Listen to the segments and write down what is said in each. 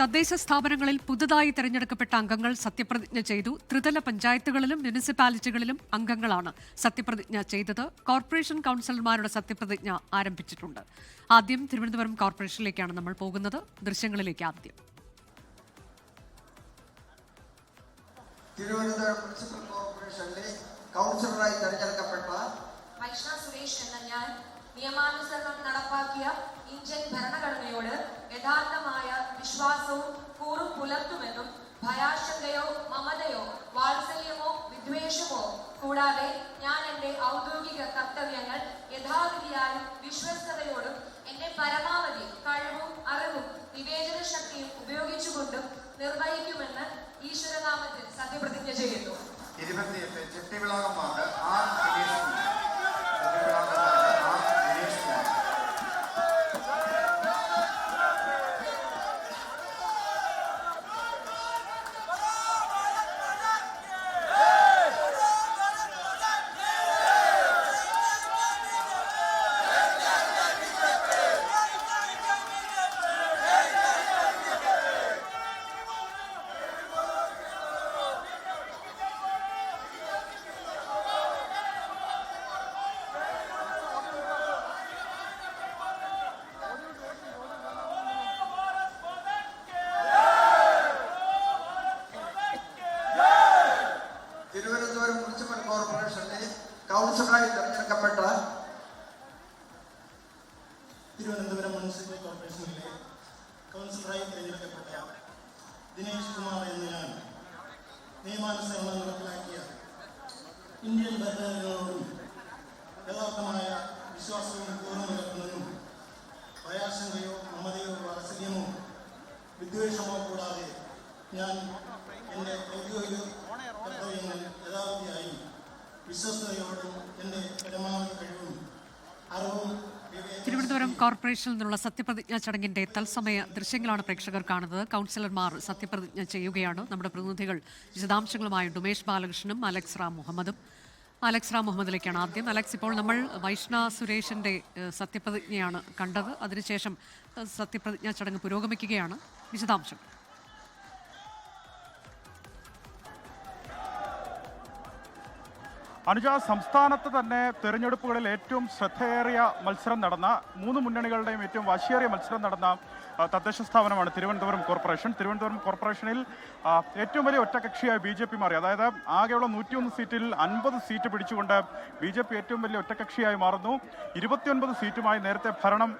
തദ്ദേശ സ്ഥാപനങ്ങളിൽ പുതുതായി തെരഞ്ഞെടുക്കപ്പെട്ട അംഗങ്ങൾ സത്യപ്രതിജ്ഞ ചെയ്തു. ത്രിതല പഞ്ചായത്തുകളിലും മുനിസിപ്പാലിറ്റികളിലും അംഗങ്ങളാണ് സത്യപ്രതിജ്ഞ ചെയ്തത്. കോർപ്പറേഷൻ കൗൺസിലർമാരുടെ സത്യപ്രതിജ്ഞ ആരംഭിച്ചിട്ടുണ്ട്. ആദ്യം തിരുവനന്തപുരം കോർപ്പറേഷനിലേക്കാണ് നമ്മൾ പോകുന്നത്. ദൃശ്യങ്ങളിലേക്ക് ആദ്യം. തിരുവനന്തപുരം മുനിസിപ്പൽ കോർപ്പറേഷനിലെ കൗൺസിലറായി തെരഞ്ഞെടുക്കപ്പെട്ട സുരേഷ് എന്ന ഞാൻ നിയമാനുസരണം നടപ്പാക്കിയ ഇന്ത്യൻ ഭരണഘടനയോട് യഥാർത്ഥമായ വിശ്വാസവും കൂറും പുലർത്തുമെന്നും ഭയാശങ്കയോ മമതയോ വാത്സല്യമോ വിദ്വേഷമോ കൂടാതെ ഞാൻ എന്റെ ഔദ്യോഗിക കർത്തവ്യങ്ങൾ യഥാവിധിയായും വിശ്വസ്തയോടും എന്റെ പരമാവധി കഴിവും അറിവും വിവേചന ശക്തിയും ഉപയോഗിച്ചുകൊണ്ടും നിർവഹിക്കുമെന്ന് ഈശ്വരനാമത്തിൽ സത്യപ്രതിജ്ഞ ചെയ്യുന്നു. ഇരുപത്തിയെട്ട് Chettivilakam ward R Dinesh Kumar. Chettivilakam ward R Dinesh Kumar. Thiruvananthapuram municipal കോർപ്പറേഷനിലെ കൗൺസിലറായി തെരഞ്ഞെടുക്കപ്പെട്ട തിരുവനന്തപുരം മുനിസിപ്പൽ കോർപ്പറേഷനിലെ കൗൺസിലറായി തിരഞ്ഞെടുക്കപ്പെട്ട ദിനേശ് കുമാർ എന്ന ഞാൻ നിയമാനുസരണം നടപ്പിലാക്കിയ ഇന്ത്യൻ ഭരണഘടനയോടും യഥാർത്ഥമായ വിശ്വാസവും കൂറും പുലർത്തുമെന്നും ഭയാശങ്കയോ മമതയോ വാത്സല്യമോ വിദ്വേഷമോ കൂടാതെ ഞാൻ എന്റെ ഔദ്യോഗിക കർത്തവ്യങ്ങൾ യഥാർത്ഥിയായി വിശ്വസ്തയോടും എന്റെ പരമാവധി കഴിവും അറിവും വിവേചന തിരുവനന്തപുരം കോർപ്പറേഷനിൽ നിന്നുള്ള സത്യപ്രതിജ്ഞാ ചടങ്ങിന്റെ തത്സമയ ദൃശ്യങ്ങളാണ് പ്രേക്ഷകർ കാണുന്നത്. കൗൺസിലർമാർ സത്യപ്രതിജ്ഞ ചെയ്യുകയാണ്. നമ്മുടെ പ്രതിനിധികൾ വിശദാംശങ്ങളുമായി ഉമേഷ് ബാലകൃഷ്ണനും അലക്സ് റാം മുഹമ്മദും. അലക്സ് റാം മുഹമ്മദിലേക്കാണ് ആദ്യം. അലക്സ് ഇപ്പോൾ നമ്മൾ വൈഷ്ണ സുരേഷിന്റെ സത്യപ്രതിജ്ഞയാണ് കണ്ടത്. അതിനുശേഷം സത്യപ്രതിജ്ഞാ ചടങ്ങ് പുരോഗമിക്കുകയാണ്. വിശദാംശങ്ങൾ. അനുജ സംസ്ഥാനത്ത് തന്നെ തെരഞ്ഞെടുപ്പുകളിൽ ഏറ്റവും ശ്രദ്ധയേറിയ മത്സരം നടന്ന മൂന്ന് മുന്നണികളുടെയും ഏറ്റവും വാശിയേറിയ മത്സരം നടന്ന തദ്ദേശ സ്ഥാപനമാണ് തിരുവനന്തപുരം കോർപ്പറേഷൻ. തിരുവനന്തപുരം കോർപ്പറേഷനിൽ ഏറ്റവും വലിയ ഒറ്റകക്ഷിയായി ബി ജെ പി മാറി. അതായത് ആകെയുള്ള നൂറ്റിയൊന്ന് സീറ്റിൽ അൻപത് സീറ്റ് പിടിച്ചുകൊണ്ട് ബി ജെ പി ഏറ്റവും വലിയ ഒറ്റകക്ഷിയായി മാറുന്നു. ഇരുപത്തിയൊൻപത് സീറ്റുമായി നേരത്തെ ഭരണം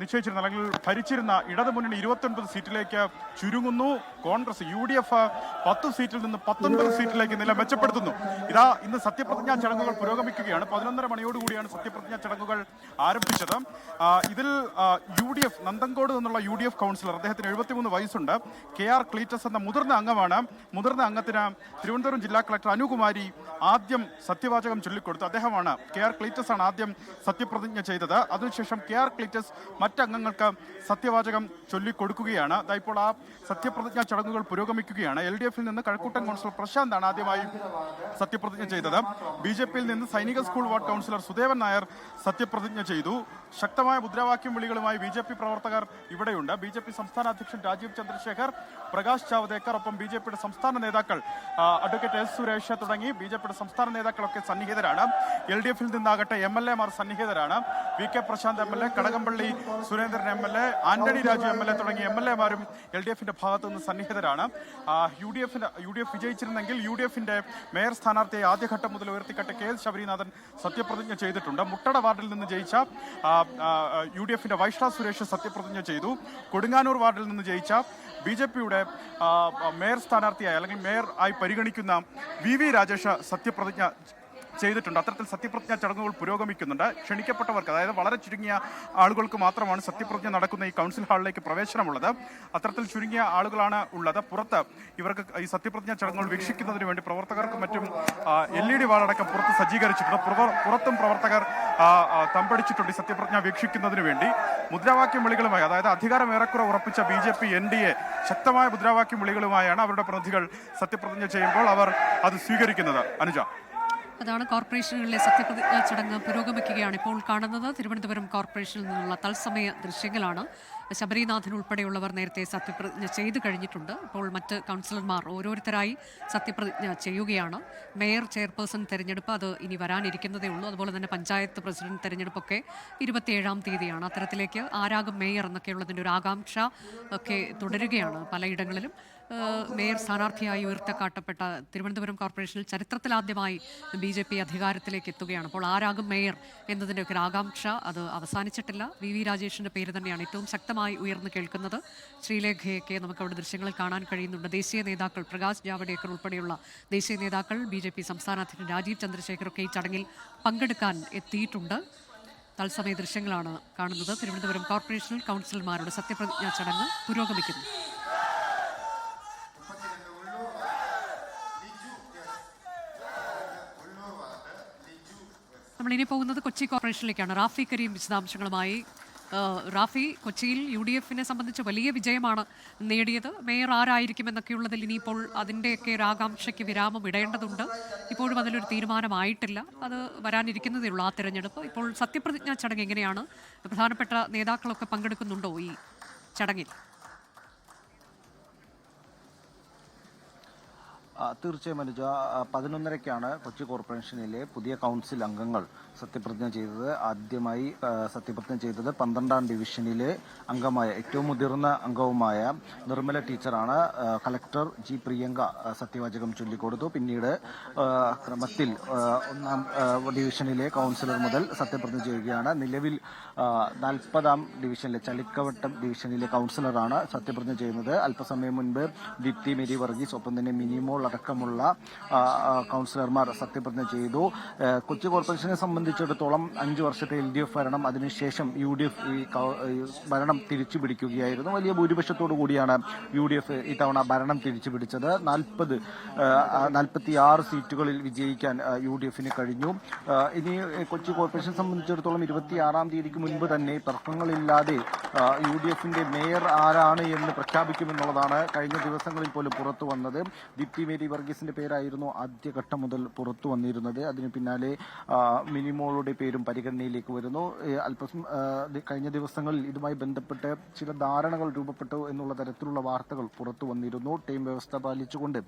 നിശ്ചയിച്ചിരുന്ന അല്ലെങ്കിൽ ഭരിച്ചിരുന്ന ഇടതുമുന്നണി ഇരുപത്തിയൊൻപത് സീറ്റിലേക്ക് ചുരുങ്ങുന്നു. കോൺഗ്രസ് യു ഡി എഫ് പത്ത് സീറ്റിൽ നിന്ന് പത്തൊൻപത് സീറ്റിലേക്ക് നില മെച്ചപ്പെടുത്തുന്നു. ഇതാ ഇന്ന് സത്യപ്രതിജ്ഞാ ചടങ്ങുകൾ പുരോഗമിക്കുകയാണ്. പതിനൊന്നര മണിയോടുകൂടിയാണ് സത്യപ്രതിജ്ഞാ ചടങ്ങുകൾ ആരംഭിച്ചത്. ഇതിൽ യു ഡി എഫ് നന്തങ്കോട് നിന്നുള്ള യു ഡി എഫ് കൗൺസിലർ അദ്ദേഹത്തിന് എഴുപത്തിമൂന്ന് വയസ്സുണ്ട്. കെ ആർ ക്ലീറ്റസ് എന്ന മുതിർന്ന അംഗമാണ്. മുതിർന്ന അംഗത്തിന് തിരുവനന്തപുരം ജില്ലാ കളക്ടർ അനുകുമാരി ആദ്യം സത്യവാചകം ചൊല്ലിക്കൊടുത്തു. അദ്ദേഹമാണ് കെ ആർ ക്ലീറ്റസ് ആണ് ആദ്യം സത്യപ്രതിജ്ഞ ചെയ്തത്. അതിനുശേഷം കെ ആർ ക്ലീറ്റസ് മറ്റംഗങ്ങൾക്ക് സത്യവാചകം ചൊല്ലിക്കൊടുക്കുകയാണ്. ദാ ഇപ്പോൾ ആ സത്യപ്രതിജ്ഞാ ചടങ്ങുകൾ പുരോഗമിക്കുകയാണ്. എൽ ഡി എഫിൽ നിന്ന് കഴക്കൂട്ടൻ കൗൺസിലർ പ്രശാന്താണ് ആദ്യമായി സത്യപ്രതിജ്ഞ ചെയ്തത്. ബി ജെ പിയിൽ നിന്ന് സൈനിക school ward councillor Sudevan Nair സത്യപ്രതിജ്ഞ ചെയ്തു. ശക്തമായ മുദ്രാവാക്യം വിളികളുമായി ബി ജെ പി പ്രവർത്തകർ ഇവിടെയുണ്ട്. ബി ജെ പി സംസ്ഥാന അധ്യക്ഷൻ രാജീവ് ചന്ദ്രശേഖർ പ്രകാശ് ജാവദേക്കർ ഒപ്പം ബി ജെ പിയുടെ സംസ്ഥാന നേതാക്കൾ അഡ്വക്കേറ്റ് എസ് സുരേഷ് തുടങ്ങി ബി ജെ പിയുടെ സംസ്ഥാന നേതാക്കളൊക്കെ സന്നിഹിതരാണ്. എൽ ഡി എഫിൽ നിന്നാകട്ടെ എം എൽ എമാർ സന്നിഹിതരാണ്. V K Prashanth M L A Kadakampally Surendran M L A Antony Raju M L A തുടങ്ങിയ എം എൽ എമാരും എൽ ഡി എഫിന്റെ ഭാഗത്തു നിന്ന് സന്നിഹിതരാണ് യു ഡി എഫിന്റെ യു ഡി എഫ് വിജയിച്ചിരുന്നെങ്കിൽ യു ഡി എഫിന്റെ മേയർ സ്ഥാനാർത്ഥിയെ ആദ്യഘട്ടം മുതൽ ഉയർത്തിക്കട്ടെ കെ എസ് ശബരിനാഥൻ സത്യപ്രതിജ്ഞ ചെയ്തിട്ടുണ്ട്. മുട്ടട വാർഡിൽ നിന്ന് ജയിച്ച യു ഡി എഫിന്റെ വൈഷ്ണ സുരേഷ് സത്യപ്രതിജ്ഞ ചെയ്തു. കൊടുങ്ങാനൂർ വാർഡിൽ നിന്ന് ജയിച്ച ബി ജെ പിയുടെ മേയർ സ്ഥാനാർത്ഥിയായി അല്ലെങ്കിൽ മേയർ ആയി പരിഗണിക്കുന്ന വി വി രാജേഷ് സത്യപ്രതിജ്ഞ ചെയ്തിട്ടുണ്ട്. അത്തരത്തിൽ സത്യപ്രതിജ്ഞ ചടങ്ങുകൾ പുരോഗമിക്കുന്നുണ്ട്. ക്ഷണിക്കപ്പെട്ടവർക്ക് അതായത് വളരെ ചുരുങ്ങിയ ആളുകൾക്ക് മാത്രമാണ് സത്യപ്രതിജ്ഞ നടക്കുന്ന ഈ കൗൺസിൽ ഹാളിലേക്ക് പ്രവേശനമുള്ളത്. അത്തരത്തിൽ ചുരുങ്ങിയ ആളുകളാണ് ഉള്ളത്. പുറത്ത് ഇവർക്ക് ഈ സത്യപ്രതിജ്ഞ ചടങ്ങുകൾ വീക്ഷിക്കുന്നതിന് വേണ്ടി പ്രവർത്തകർക്കും മറ്റും എൽ ഇ ഡി വാളടക്കം പുറത്ത് സജ്ജീകരിച്ചിട്ടുണ്ട്. പുറ- പുറത്തും പ്രവർത്തകർ തമ്പടിച്ചിട്ടുണ്ട് ഈ സത്യപ്രതിജ്ഞ വീക്ഷിക്കുന്നതിന് വേണ്ടി. മുദ്രാവാക്യം വിളികളുമായി അതായത് അധികാരം ഏറെക്കുറെ ഉറപ്പിച്ച B J P N D A ശക്തമായ മുദ്രാവാക്യം വിളികളുമായാണ് അവരുടെ പ്രതിനിധികൾ സത്യപ്രതിജ്ഞ ചെയ്യുമ്പോൾ അവർ അത് സ്വീകരിക്കുന്നത്. അനുജ. അതാണ് കോർപ്പറേഷനുകളിലെ സത്യപ്രതിജ്ഞാ ചടങ്ങ് പുരോഗമിക്കുകയാണ് ഇപ്പോൾ കാണുന്നത്. തിരുവനന്തപുരം കോർപ്പറേഷനിൽ നിന്നുള്ള തത്സമയ ദൃശ്യങ്ങളാണ്. ശബരിനാഥൻ ഉൾപ്പെടെയുള്ളവർ നേരത്തെ സത്യപ്രതിജ്ഞ ചെയ്തു കഴിഞ്ഞിട്ടുണ്ട്. ഇപ്പോൾ മറ്റ് കൗൺസിലർമാർ ഓരോരുത്തരായി സത്യപ്രതിജ്ഞ ചെയ്യുകയാണ്. മേയർ ചെയർപേഴ്സൺ തെരഞ്ഞെടുപ്പ് അത് ഇനി വരാനിരിക്കുന്നതേ ഉള്ളൂ. അതുപോലെ തന്നെ പഞ്ചായത്ത് പ്രസിഡന്റ് തെരഞ്ഞെടുപ്പൊക്കെ ഇരുപത്തിയേഴാം തീയതിയാണ്. അത്തരത്തിലേക്ക് ആരാകും മേയർ എന്നൊക്കെയുള്ളതിന്റെ ഒരു ആകാംക്ഷ ഒക്കെ തുടരുകയാണ് പലയിടങ്ങളിലും. മേയർ സ്ഥാനാർത്ഥിയായി ഉയർത്തക്കാട്ടപ്പെട്ട തിരുവനന്തപുരം കോർപ്പറേഷനിൽ ചരിത്രത്തിലാദ്യമായി ബി ജെ പി അധികാരത്തിലേക്ക് എത്തുകയാണ്. അപ്പോൾ ആരാകും മേയർ എന്നതിന്റെ ഒരു ആകാംക്ഷ അത് അവസാനിച്ചിട്ടില്ല. വി വി രാജേഷിന്റെ പേര് തന്നെയാണ് ഏറ്റവും ശക്തമായി ഉയർന്നു കേൾക്കുന്നത്. ശ്രീലേഖയൊക്കെ നമുക്ക് അവിടെ ദൃശ്യങ്ങളിൽ കാണാൻ കഴിയുന്നുണ്ട്. ദേശീയ നേതാക്കൾ പ്രകാശ് ജാവഡേക്കർ ഉൾപ്പെടെയുള്ള ദേശീയ നേതാക്കൾ ബി ജെ പി സംസ്ഥാന അധ്യക്ഷൻ രാജീവ് ചന്ദ്രശേഖരൊക്കെ ഈ ചടങ്ങിൽ പങ്കെടുക്കാൻ എത്തിയിട്ടുണ്ട്. തത്സമയ ദൃശ്യങ്ങളാണ് കാണുന്നത്. തിരുവനന്തപുരം കോർപ്പറേഷൻ കൗൺസിലർമാരുടെ സത്യപ്രതിജ്ഞാ ചടങ്ങ് പുരോഗമിക്കുന്നു. നമ്മളിനി പോകുന്നത് കൊച്ചി കോർപ്പറേഷനിലേക്കാണ്. റാഫി കരീം വിശദാംശങ്ങളുമായി റാഫി കൊച്ചിയിൽ യു ഡി എഫിനെ സംബന്ധിച്ച് വലിയ വിജയമാണ് നേടിയത്. മേയർ ആരായിരിക്കുമെന്നൊക്കെയുള്ളതിൽ ഇനിയിപ്പോൾ അതിന്റെയൊക്കെ ഒരു ആകാംക്ഷയ്ക്ക് വിരാമം ഇടേണ്ടതുണ്ട്. ഇപ്പോഴും അതിലൊരു തീരുമാനമായിട്ടില്ല. അത് വരാനിരിക്കുന്നതേ ഉള്ളൂ ആ തിരഞ്ഞെടുപ്പ്. ഇപ്പോൾ സത്യപ്രതിജ്ഞാ ചടങ്ങ് എങ്ങനെയാണ്? പ്രധാനപ്പെട്ട നേതാക്കളൊക്കെ പങ്കെടുക്കുന്നുണ്ടോ ഈ ചടങ്ങിൽ? തീർച്ചയായും അനുജ പതിനൊന്നരയ്ക്കാണ് കൊച്ചി കോർപ്പറേഷനിലെ പുതിയ കൗൺസിൽ അംഗങ്ങൾ സത്യപ്രതിജ്ഞ ചെയ്തത്. ആദ്യമായി സത്യപ്രതിജ്ഞ ചെയ്തത് പന്ത്രണ്ടാം ഡിവിഷനിലെ അംഗമായ ഏറ്റവും മുതിർന്ന അംഗവുമായ നിർമ്മല ടീച്ചറാണ്. കലക്ടർ ജി പ്രിയങ്ക സത്യവാചകം ചൊല്ലിക്കൊടുത്തു. പിന്നീട് ക്രമത്തിൽ ഒന്നാം ഡിവിഷനിലെ കൗൺസിലർ മുതൽ സത്യപ്രതിജ്ഞ ചെയ്യുകയാണ്. നിലവിൽ നാൽപ്പതാം ഡിവിഷനിലെ ചളിക്കവട്ടം ഡിവിഷനിലെ കൗൺസിലറാണ് സത്യപ്രതിജ്ഞ ചെയ്യുന്നത്. അല്പസമയം മുൻപ് ദീപ്തി മെരി വർഗീസ് ഒപ്പം തന്നെ മിനിമോൾ അടക്കമുള്ള കൗൺസിലർമാർ സത്യപ്രതിജ്ഞ ചെയ്തു. കൊച്ചി കോർപ്പറേഷനെ സംബന്ധിച്ചിടത്തോളം അഞ്ച് വർഷത്തെ എൽ ഡി എഫ് ഭരണം അതിനുശേഷം യു ഡി എഫ് ഈ ഭരണം തിരിച്ചു പിടിക്കുകയായിരുന്നു. വലിയ ഭൂരിപക്ഷത്തോടു കൂടിയാണ് യു ഡി എഫ് ഇത്തവണ ഭരണം തിരിച്ചു പിടിച്ചത്. നാൽപ്പത് നാൽപ്പത്തി ആറ് സീറ്റുകളിൽ വിജയിക്കാൻ യു ഡി എഫിന് കഴിഞ്ഞു. ഇനി കൊച്ചി കോർപ്പറേഷനെ സംബന്ധിച്ചിടത്തോളം ഇരുപത്തിയാറാം തീയതിക്ക് മുൻപ് തന്നെ തർക്കങ്ങളില്ലാതെ യു ഡി എഫിന്റെ മേയർ ആരാണ് എന്ന് പ്രഖ്യാപിക്കുമെന്നുള്ളതാണ് കഴിഞ്ഞ ദിവസങ്ങളിൽ പോലും പുറത്തു വന്നത്. ദീപ്തി മേരി വർഗീസിന്റെ പേരായിരുന്നു ആദ്യഘട്ടം മുതൽ പുറത്തു വന്നിരുന്നത്. അതിന് പിന്നാലെ മിനിമോളുടെ പേരും പരിഗണനയിലേക്ക് വരുന്നു. അല്പം കഴിഞ്ഞ ദിവസങ്ങളിൽ ഇതുമായി ബന്ധപ്പെട്ട് ചില ധാരണകൾ രൂപപ്പെട്ടു എന്നുള്ള തരത്തിലുള്ള വാർത്തകൾ പുറത്തു വന്നിരുന്നു. ടീം വ്യവസ്ഥ പാലിച്ചുകൊണ്ട്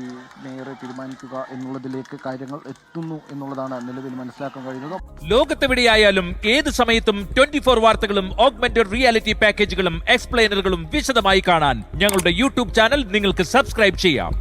ഈ മേയറെ തീരുമാനിക്കുക എന്നുള്ളതിലേക്ക് കാര്യങ്ങൾ എത്തുന്നു എന്നുള്ളതാണ് നിലവിൽ മനസ്സിലാക്കാൻ കഴിയുന്നത്. ലോകത്തെവിടെയായാലും ഏത് സമയത്തും ട്വന്റി ഫോർ വാർത്തകളും ഓഗ്മെന്റഡ് റിയാലിറ്റി പാക്കേജുകളും എക്സ്പ്ലെയിനറുകളും വിശദമായി കാണാൻ ഞങ്ങളുടെ യൂട്യൂബ് ചാനൽ നിങ്ങൾക്ക് സബ്സ്ക്രൈബ് ചെയ്യാം.